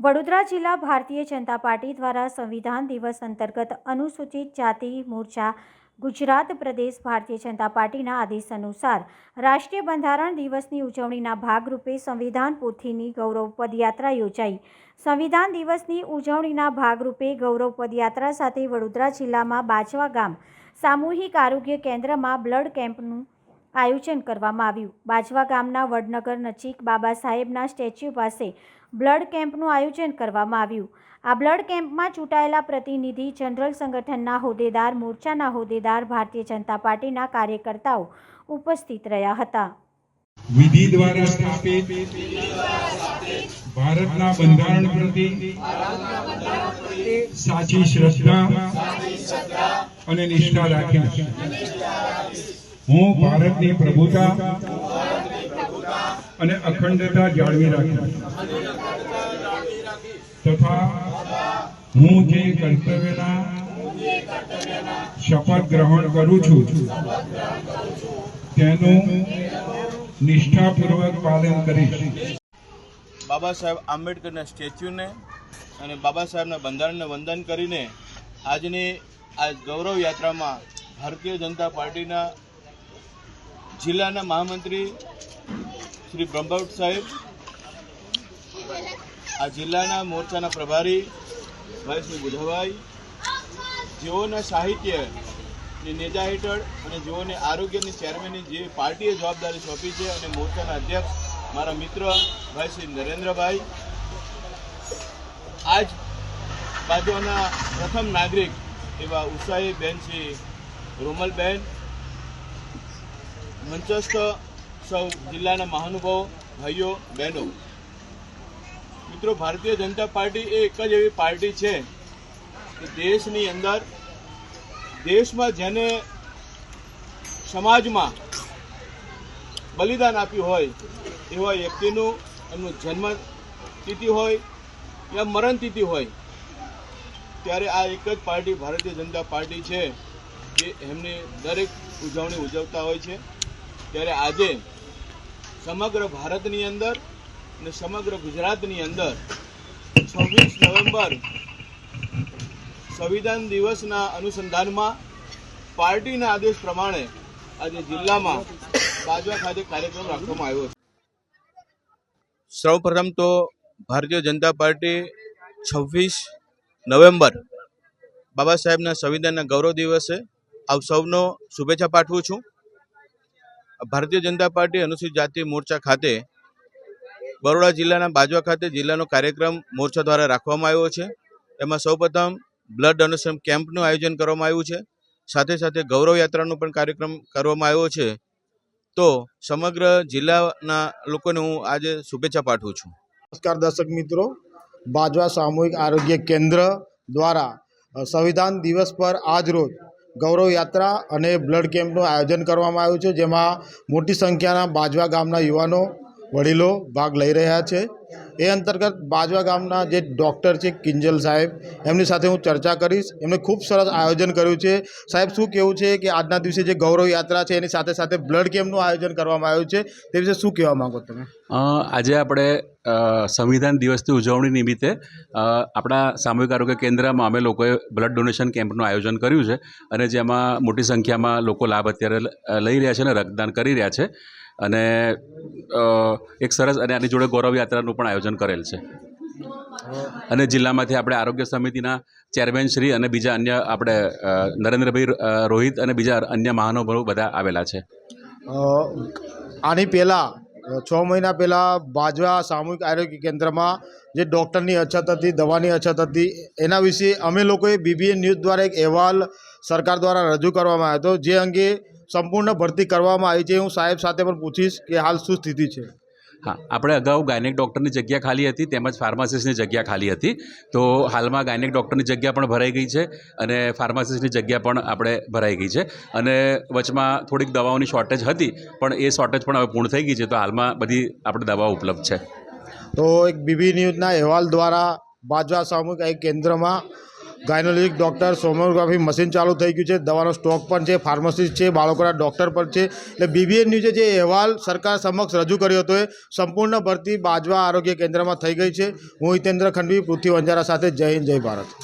વડોદરા જિલ્લા ભારતીય જનતા પાર્ટી દ્વારા સંવિધાન દિવસ અંતર્ગત અનુસૂચિત જાતિ, મોરચા, ગુજરાત પ્રદેશ ભારતીય જનતા પાર્ટીના આદેશ અનુસાર રાષ્ટ્રીય બંધારણ દિવસની ઉજવણીના ભાગરૂપે સંવિધાન પોથીની ગૌરવ પદયાત્રા યોજાઈ. સંવિધાન દિવસની ઉજવણીના ભાગરૂપે ગૌરવ પદયાત્રા સાથે વડોદરા જિલ્લામાં બાજવા ગામ, સામૂહિક આરોગ્ય કેન્દ્રમાં બ્લડ કેમ્પનું આયોજન કરવામાં આવ્યું. બાજવા ગામના વડનગર નજીક બાબા સાહેબના સ્ટેચ્યુ પાસે બ્લડ કેમ્પનું આયોજન કરવામાં આવ્યું. આ બ્લડ કેમ્પમાં ચૂંટાયેલા પ્રતિનિધિ, જનરલ સંગઠનના હોદ્દેદાર, મોરચાના હોદ્દેદાર, ભારતીય જનતા પાર્ટીના કાર્યકર્તાઓ ઉપસ્થિત રહ્યા હતા. વિધિ દ્વારા સ્થાપિત ભારતના બંધારણ પ્રતિ સાચી શ્રદ્ધા અને નિષ્ઠા રાખીશ હું ભારતની પ્રભુતા અને અખંડતા જાળવી રાખી તથા હું જે કર્તવ્યના શપથ ગ્રહણ કરું છું, તેનું નિષ્ઠાપૂર્વક પાલન કરીશ. બાબા સાહેબ આંબેડકરના સ્ટેચ્યુને અને બાબા સાહેબના બંધારણને વંદન કરીને આજની આ ગૌરવ યાત્રામાં ભારતીય જનતા પાર્ટીના જિલ્લાના મહામંત્રી શ્રી બ્રહ્મભટ્ટ સાહેબ, આ જિલ્લાના મોરચાના પ્રભારી ભાઈ શ્રી બુધાભાઈ, જેઓના સાહિત્યની નેજા હેઠળ અને જેઓને આરોગ્યની ચેરમેનની જે પાર્ટીએ જવાબદારી સોંપી છે અને મોરચાના અધ્યક્ષ મારા મિત્ર ભાઈ શ્રી નરેન્દ્રભાઈ, આજ બાજુના પ્રથમ નાગરિક એવા ઉત્સાહી બેન શ્રી રોમલબેન મંચસ્થ સૌ જિલ્લાના મહાનુભાવો, ભાઈઓ, બહેનો. મિત્રો, ભારતીય જનતા પાર્ટી એ એક જ એવી પાર્ટી છે કે દેશની અંદર દેશમાં જેને સમાજમાં બલિદાન આપ્યું હોય, એવા વ્યક્તિનું એમનું જન્મ તિથિ હોય યા મરણ તિથિ હોય, ત્યારે આ એક જ પાર્ટી ભારતીય જનતા પાર્ટી છે જે એમની દરેક ઉજવણી ઉજવતા હોય છે. ત્યારે આજે સમગ્ર ભારતની અંદર અને સમગ્ર ગુજરાતની અંદર છવ્વીસ નવેમ્બર સંવિધાન દિવસના અનુસંધાનમાં પાર્ટીના આદેશ પ્રમાણે આજે જિલ્લામાં બાજવા ખાતે કાર્યક્રમ રાખવામાં આવ્યો છે. સૌપ્રથમ તો ભારતીય જનતા પાર્ટી છવ્વીસ નવેમ્બર બાબા સાહેબના સંવિધાનના ગૌરવ દિવસે આપ સૌનો શુભેચ્છા પાઠવું છું. ભારતીય જનતા પાર્ટી અનુસૂચિત જાતિ મોરચા ખાતે બરોડા જિલ્લાના બાજવા ખાતે જિલ્લાનો કાર્યક્રમ મોરચા દ્વારા રાખવામાં આવ્યો છે. એમાં સૌપ્રથમ બ્લડ ડોનેશન કેમ્પનું આયોજન કરવામાં આવ્યું છે. સાથે સાથે ગૌરવ યાત્રાનો પણ કાર્યક્રમ કરવામાં આવ્યો છે. તો સમગ્ર જિલ્લાના લોકોને હું આજે શુભેચ્છા પાઠવું છું. નમસ્કાર દર્શક મિત્રો. બાજવા સામૂહિક આરોગ્ય કેન્દ્ર દ્વારા સંવિધાન દિવસ પર આજ રોજ ગૌરવ યાત્રા અને બ્લડ કેમ્પનું આયોજન કરવામાં આવ્યું છે, જેમાં મોટી સંખ્યાના બાજવા ગામના યુવાનો વડીલો ભાગ લઈ રહ્યા છે. એ અંતર્ગત બાજવા ગામના જે ડૉક્ટર છે કિંજલ સાહેબ, એમની સાથે હું ચર્ચા કરીશ. એમણે ખૂબ સરસ આયોજન કર્યું છે. સાહેબ, શું કહેવું છે કે આજના દિવસે જે ગૌરવ યાત્રા છે, એની સાથે સાથે બ્લડ કેમ્પનું આયોજન કરવામાં આવ્યું છે? તે વિશે શું કહેવા માંગો તમે? આજે આપણે સંવિધાન દિવસની ઉજવણી નિમિત્તે આપણા સામૂહિક આરોગ્ય કેન્દ્રમાં અમે લોકોએ બ્લડ ડોનેશન કેમ્પનું આયોજન કર્યું છે અને જેમાં મોટી સંખ્યામાં લોકો લાભ અત્યારે લઈ રહ્યા છે અને રક્તદાન કરી રહ્યા છે. અને એક સરસ અને આની જોડે ગૌરવ યાત્રાનું પણ આયોજન કરેલ છે. અને જિલ્લામાંથી આપણે આરોગ્ય સમિતિના ચેરમેન શ્રી અને બીજા અન્ય આપણે નરેન્દ્રભાઈ રોહિત અને બીજા અન્ય મહાનુભાવો બધા આવેલા છે. આની પહેલાં છ મહિના પહેલાં બાજવા સામૂહિક આરોગ્ય કેન્દ્રમાં જે ડૉક્ટરની અછત હતી, દવાની અછત હતી, એના વિશે અમે લોકોએ બીબીએ ન્યૂઝ દ્વારા એક અહેવાલ સરકાર દ્વારા રજૂ કરવામાં આવ્યો હતો, જે અંગે સંપૂર્ણ ભરતી કરવામાં આવી છે. હું સાહેબ સાથે પણ પૂછીશ કે હાલ શું સ્થિતિ છે. હા આપણે અગાઉ ગાયનેક ડૉક્ટરની જગ્યા ખાલી હતી તેમજ ફાર્માસિસ્ટની જગ્યા ખાલી હતી. તો હાલમાં ગાયનેક ડૉક્ટરની જગ્યા પણ ભરાઈ ગઈ છે અને ફાર્માસિસ્ટની જગ્યા પણ આપણે ભરાઈ ગઈ છે. અને વચમાં થોડીક દવાઓની શોર્ટેજ હતી પણ એ શોર્ટેજ પણ હવે પૂર્ણ થઈ ગઈ છે. તો હાલમાં બધી આપણે દવાઓ ઉપલબ્ધ છે. તો એક બીબી ન્યૂઝના અહેવાલ દ્વારા બાજવા સામૂહિક કેન્દ્રમાં ગાયનોલોજીક ડૉક્ટર સોનોગ્રાફી મશીન ચાલુ થઈ ગયું છે. દવાનો સ્ટોક પણ છે, ફાર્મસિસ્ટ છે, બાળકોના ડૉક્ટર પણ છે. એટલે બીબીએન ન્યૂઝે જે અહેવાલ સરકાર સમક્ષ રજૂ કર્યો હતો એ સંપૂર્ણ ભરતી બાજવા આરોગ્ય કેન્દ્રમાં થઈ ગઈ છે. હું હિતેન્દ્ર ખંડવી, પૃથ્વી વંજારા સાથે જય હિન્દ, જય ભારત.